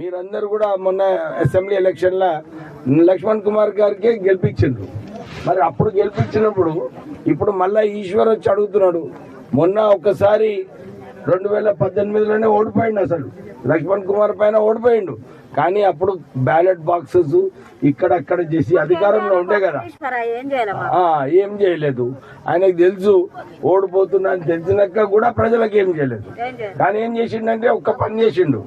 మీరందరూ కూడా మొన్న అసెంబ్లీ ఎలక్షన్ల లక్ష్మణ్ కుమార్ గారికి గెలిపించిండ్రు. మరి అప్పుడు గెలిపించినప్పుడు ఇప్పుడు మళ్ళా ఈశ్వర్ వచ్చి అడుగుతున్నాడు మొన్న ఒక్కసారి రెండు వేల పద్దెనిమిదిలోనే ఓడిపోయిండు అసలు. లక్ష్మణ్ కుమార్ పైన ఓడిపోయిండు. కానీ అప్పుడు బ్యాలెట్ బాక్సెస్ ఇక్కడక్కడ చేసి అధికారంలో ఉండే కదా. ఏం చేయలేదు. ఆయనకు తెలుసు ఓడిపోతున్నా అని తెలిసినాక కూడా ప్రజలకు ఏం చేయలేదు. కానీ ఏం చేసిండంటే ఒక్క పని చేసిండు.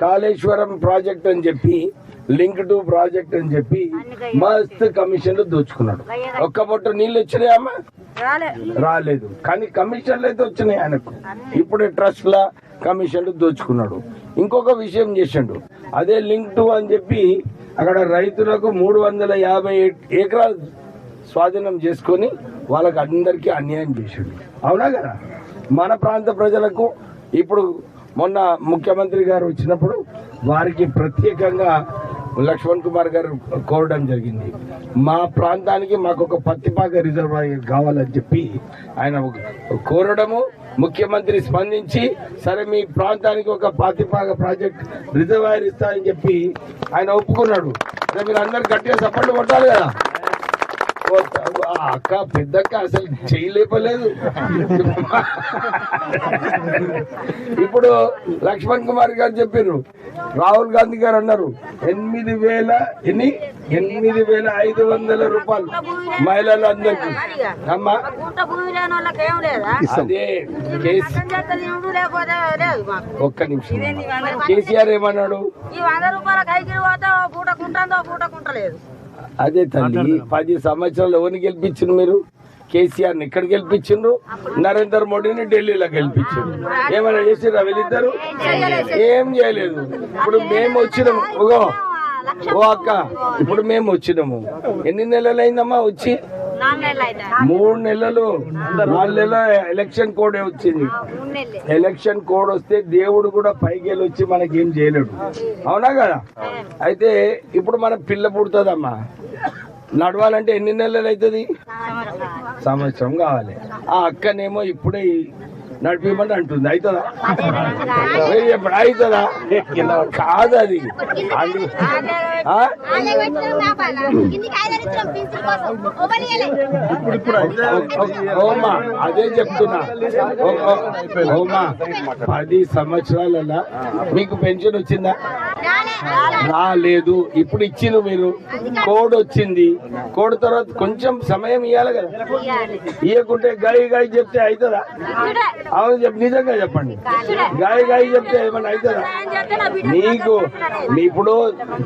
కాళేశ్వరం ప్రాజెక్ట్ అని చెప్పి లింక్ టు ప్రాజెక్ట్ అని చెప్పి మస్తు కమిషన్లు దోచుకున్నాడు. ఒక్క పొట్టు నీళ్ళు వచ్చినాయమ్మా రాలే. రాలేదు. కానీ కమిషన్లు అయితే వచ్చినాయి ఆయనకు. ఇప్పుడు ట్రస్ట్ లా కమిషన్లు దోచుకున్నాడు. ఇంకొక విషయం చేసిండు. అదే లింక్ టు అని చెప్పి అక్కడ రైతులకు మూడు వందల యాభై ఎకరాలు స్వాధీనం చేసుకొని వాళ్ళకి అందరికీ అన్యాయం చేసిండు. అవునా కదా? మన ప్రాంత ప్రజలకు ఇప్పుడు మొన్న ముఖ్యమంత్రి గారు వచ్చినప్పుడు వారికి ప్రత్యేకంగా లక్ష్మణ్ కుమార్ గారు కోరడం జరిగింది. మా ప్రాంతానికి మాకు ఒక పత్తిపాక రిజర్వాయర్ కావాలని చెప్పి ఆయన ఒక- కోరడము ముఖ్యమంత్రి స్పందించి సరే మీ ప్రాంతానికి ఒక పత్తిపాక ప్రాజెక్ట్ రిజర్వాయర్ ఇస్తానని చెప్పి ఆయన ఒప్పుకున్నాడు. మీరు అందరు గట్టిగా సపోర్ట్ కొట్టాలి కదా. అక్క పెద్దక్క అసలు చేయలేపలేదు ఇప్పుడు లక్ష్మణ్ కుమార్ గారు చెప్పారు రాహుల్ గాంధీ గారు అన్నారు ఎనిమిది వేల ఎన్ని? ఎనిమిది వేల ఐదు వందల రూపాయలు అమ్మా వాళ్ళకి ఏం లేదా అదే ఒక్క నిమిషం. కేసీఆర్ ఏమన్నాడు? ఈ వంద రూపాయల కైకిరి పోతే కుంటుందో పూట కుంటలేదు. అదే తల్లి పది సంవత్సరాలు ఎవరిని గెలిపించిండ్రు మీరు? కేసీఆర్ని ఇక్కడ గెలిపించిండ్రు? నరేంద్ర మోడీని ఢిల్లీలో గెలిపించిండ్రు. ఏమైనా చేసిర్రా వీళ్ళిద్దరు? ఏం చేయలేదు. ఇప్పుడు మేము వచ్చినాము. ఓగో ఓ అక్క ఇప్పుడు మేము వచ్చినాము. ఎన్ని నెలలు అయిందమ్మా వచ్చి? మూడు నెలలు. నాలుగు నెలల ఎలక్షన్ కోడ్ వచ్చింది. ఎలక్షన్ కోడ్ వస్తే దేవుడు కూడా పైకి వెళ్ళి వచ్చి మనకి ఏం చేయలేడు. అవునా కదా? అయితే ఇప్పుడు మన పిల్ల పుడుతుందమ్మా. నడవాలంటే ఎన్ని నెలలు అవుతుంది? సంవత్సరం కావాలి. ఆ అక్కనేమో ఇప్పుడే నడిపిమని అంటుంది. అవుతుందా? ఎప్పుడు అవుతుందా? కాదు అది. అది- ఆ? ఓమా అదే చెప్తున్నా. ఓ- ఓ- ఓమా పది సంవత్సరాలలో మీకు పెన్షన్ వచ్చిందా? రాలేదు ఇప్పుడు ఇచ్చింది మీరు. కోడ్ వచ్చింది. కోడ్ తర్వాత కొంచెం సమయం ఇవ్వాలి కదా. ఇవ్వకుంటే గాయ గాయ చెప్తే అవుతుందా అవును చెప్పి నిజంగా చెప్పండి. గాయ గాయ చెప్తే ఏమన్నా అవుతుందా నీకు మీ ఇప్పుడు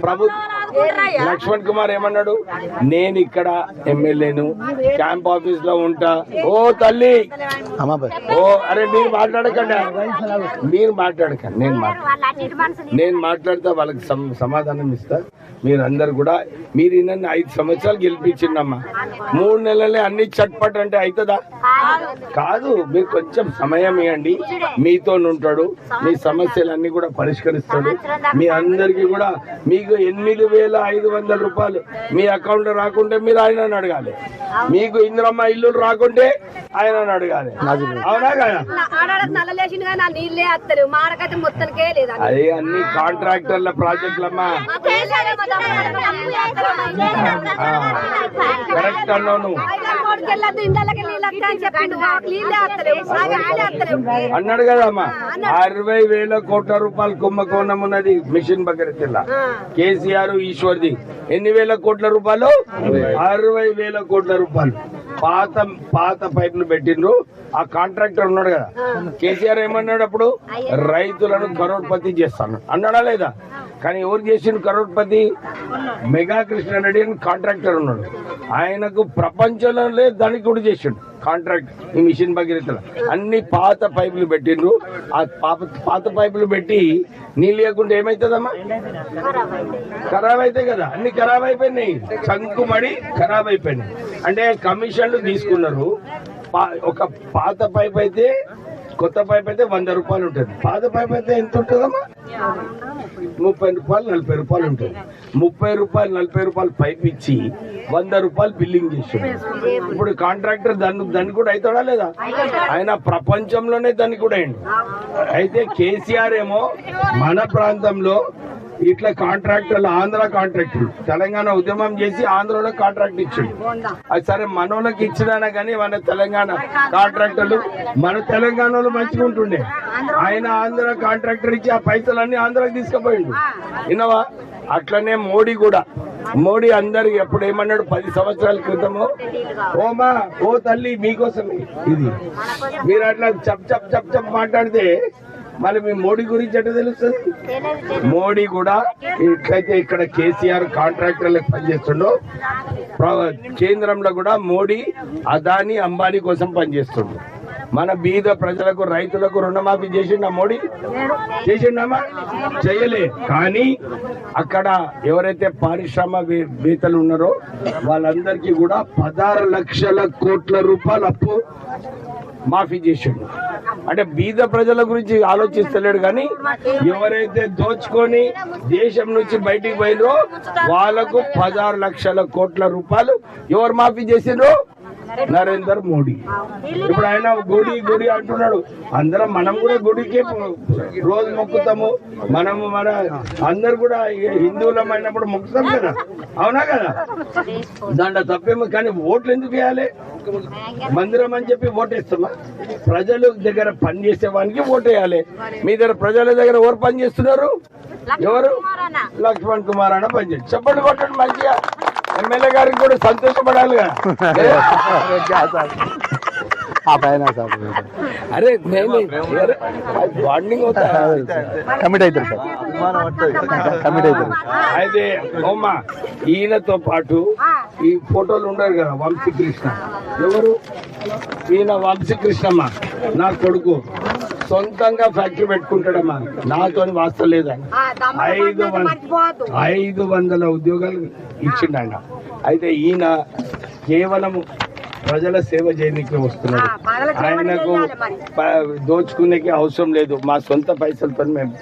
ప్రభుత్వం లక్ష్మణ్ కుమార్ ఏమన్నాడు? నేను ఇక్కడ ఎమ్మెల్యేను. క్యాంప్ ఆఫీస్లో ఉంటా. ఓ తల్లి! ఓ అరే మీరు మాట్లాడకండి. మీరు మాట్లాడకండి. నేను మాట్లాడ నేను మాట్లాడితే వాళ్ళకి సమ- సమాధానం ఇస్తా. మీరందరు కూడా మీరు నన్ను ఐదు సంవత్సరాలు గెలిపించిండమ్మా. మూడు నెలలే అన్ని చట్పట్ అంటే అవుతుందా కాదు మీరు కొంచెం సమయం ఇవ్వండి మీతో ఉంటాడు మీ సమస్యలన్నీ కూడా పరిష్కరిస్తాడు. మీ అందరికి కూడా మీకు ఎనిమిది వేల ఐదు వందల రూపాయలు మీ అకౌంట్ రాకుంటే మీరు ఆయనను అడగాలి. మీకు ఇంద్రమ్మ ఇల్లు రాకుంటే ఆయనను అడగాలి. అవునా కదా? అదే అన్ని కాంట్రాక్టర్ల ప్రాజెక్టులమ్మా. కరెక్ట్ అన్నావు నువ్వు. అన్నాడు కదమ్మా. అరవై వేల కోట్ల రూపాయలు కుంభకోణం ఉన్నది మిషన్ భగీరథ కేసీఆర్ ఈశ్వర్ది. ఎన్ని వేల కోట్ల రూపాయలు? అరవై వేల కోట్ల రూపాయలు. పాత పాత పైపులు పెట్టిండ్రు. ఆ కాంట్రాక్టర్ ఉన్నాడు కదా. కేసీఆర్ ఏమన్నాడు అప్పుడు? రైతులను కరోడ్పతి చేస్తాను. అన్నాడా లేదా? కానీ ఎవరు చేసిండు కరోడ్పతి? మెగా కృష్ణారెడ్డి అని కాంట్రాక్టర్ ఉన్నాడు. ఆయనకు ప్రపంచంలో దానికి కూడా చేసిండు కాంట్రాక్ట్ ఈ మిషన్ భగీరథలో. అన్ని పాత పైపులు పెట్టిండ్రు. ఆ పాత పాత పైపులు పెట్టి నీళ్ళు లేకుండా ఏమవుతుందమ్మా ఖరాబ్ అయితే కదా. అన్ని ఖరాబ్ అయిపోయినాయి. చంకుమడి ఖరాబ్ అయిపోయినాయి. అంటే కమిషన్లు తీసుకున్నారు. ఒక పాత పైప్ అయితే కొత్త పైప్ అయితే వంద రూపాయలు ఉంటుంది. పాత పైప్ అయితే ఎంత ఉంటుందమ్మా? ముప్పై రూపాయలు నలభై రూపాయలు ఉంటుంది. ముప్పై రూపాయలు నలభై రూపాయలు పైప్ ఇచ్చి వంద రూపాయలు బిల్లింగ్ చేస్తుంది. ఇప్పుడు కాంట్రాక్టర్ దాన్ని దాన్ని కూడా అవుతాడా లేదా? ఆయన ప్రపంచంలోనే దాన్ని కూడా అయిండు. అయితే కేసీఆర్ ఏమో మన ప్రాంతంలో ఇట్లా కాంట్రాక్టర్లు ఆంధ్ర కాంట్రాక్టర్ తెలంగాణ ఉద్యమం చేసి ఆంధ్రలో కాంట్రాక్ట్ ఇచ్చిండు. అది సరే మనోళ్ళకి ఇచ్చినా కానీ మన తెలంగాణ కాంట్రాక్టర్లు మన తెలంగాణలో మంచిగా ఉంటుండే. ఆయన ఆంధ్ర కాంట్రాక్టర్ ఇచ్చి ఆ పైసలన్నీ ఆంధ్రాకి తీసుకుపోయిండు. విన్నావా? అట్లనే మోడీ కూడా. మోడీ అందరికి ఎప్పుడు ఏమన్నాడు? పది సంవత్సరాల క్రితము ఓమా ఓ తల్లి మీకోసమే. ఇది. మీరు అట్లా చప్ చప్ చప్ చప్ మాట్లాడితే మళ్ళీ మీ మోడీ గురించి ఎట్లా తెలుస్తుంది? మోడీ కూడా ఎట్లయితే ఇక్కడ కేసీఆర్ కాంట్రాక్టర్లకు పనిచేస్తుండో కేంద్రంలో కూడా మోడీ అదాని అంబానీ కోసం పనిచేస్తుండు మన బీద ప్రజలకు రైతులకు రుణమాఫీ చేసిండా మోడీ? చేసిండమ్మా? చేయలే. కానీ అక్కడ ఎవరైతే పారిశ్రామికవేత్తలు ఉన్నారో వాళ్ళందరికీ కూడా పదహారు లక్షల కోట్ల రూపాయలు అప్పు మాఫీ చేసిండు. అంటే బీద ప్రజల గురించి ఆలోచిస్తలేడు కానీ ఎవరైతే దోచుకొని దేశం నుంచి బయటికి పోయినో వాళ్ళకు పదహారు లక్షల కోట్ల రూపాయలు ఎవరు మాఫీ చేసిండ్రో? నరేందర్ మోడీ. ఇప్పుడు ఆయన గుడి గుడి అంటున్నాడు. అందరం మనం కూడా గుడికి రోజు మొక్కుతాము. మనము మన అందరు కూడా హిందువులం అయినప్పుడు మొక్కుతాం కదా. అవునా కదా? దాంట్లో తప్పేమో కానీ ఓట్లు ఎందుకు వేయాలి? మందిరం అని చెప్పి ఓటేస్తామా? ప్రజల దగ్గర పని చేసే వానికి ఓటేయాలి మీ దగ్గర ప్రజల దగ్గర ఎవరు పని చేస్తున్నారు? ఎవరు? లక్ష్మణ్ కుమార్ అన్న పని చేస్తారు చెప్పండి కొట్టండి మంచిగా. ఎమ్మెల్యే గారికి కూడా సంతోషపడాలి ఆ పైన అరే బాండింగ్ కమిట్ అవుతారు సార్. కమిట్ అయితే అమ్మా ఈయనతో పాటు ఈ ఫోటోలు ఉండరు కదా వంశీకృష్ణ. ఎవరు? ఈయన వంశీకృష్ణమ్మ నా కొడుకు. సొంతంగా ఫ్యాక్టరీ పెట్టుకుంటాడమ్మా. నాతో వాస్తలేదని ఐదు వంద ఐదు వందల ఉద్యోగాలు ఇచ్చిండ అయితే ఈయన కేవలం ప్రజల సేవ చేయడానికి వస్తున్నాడు. ఆయనకు దోచుకునేకి అవసరం లేదు. మా సొంత పైసలతో మేము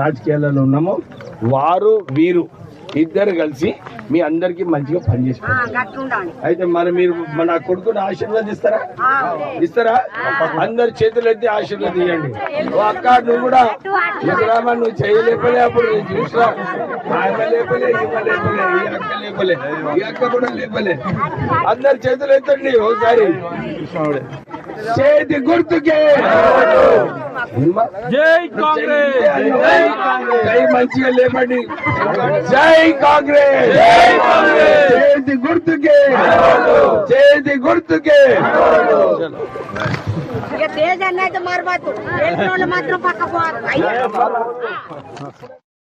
రాజకీయాలలో ఉన్నాము. వారు వీరు ఇద్దరు కలిసి మీ అందరికి మంచిగా పనిచేసి అయితే మరి మీరు మన కొడుకుని ఆశీర్వదిస్తారా ఇస్తారా? అందరు చేతులు ఎత్తి ఆశీర్వదించండి అక్క నువ్వు కూడా ముసలామా నువ్వు చేయలేపలే అప్పుడు నేను చూసా ఆమె లేపలే ఈమె లేపలే ఈ అక్క లేపలే ఈ అక్క కూడా లేపలే. అందరు చేతులు ఎత్తండి ఒకసారి చేతి గుర్తుకే. జై కాంగ్రెస్! జై మంచిగా లేపండి. జై కాంగ్రెస్! చేతి గుర్తుకే. చేతి గుర్తుకే. ఇక అయితే మారబాదు దేశంలో మాత్రం పక్క పోవాలి.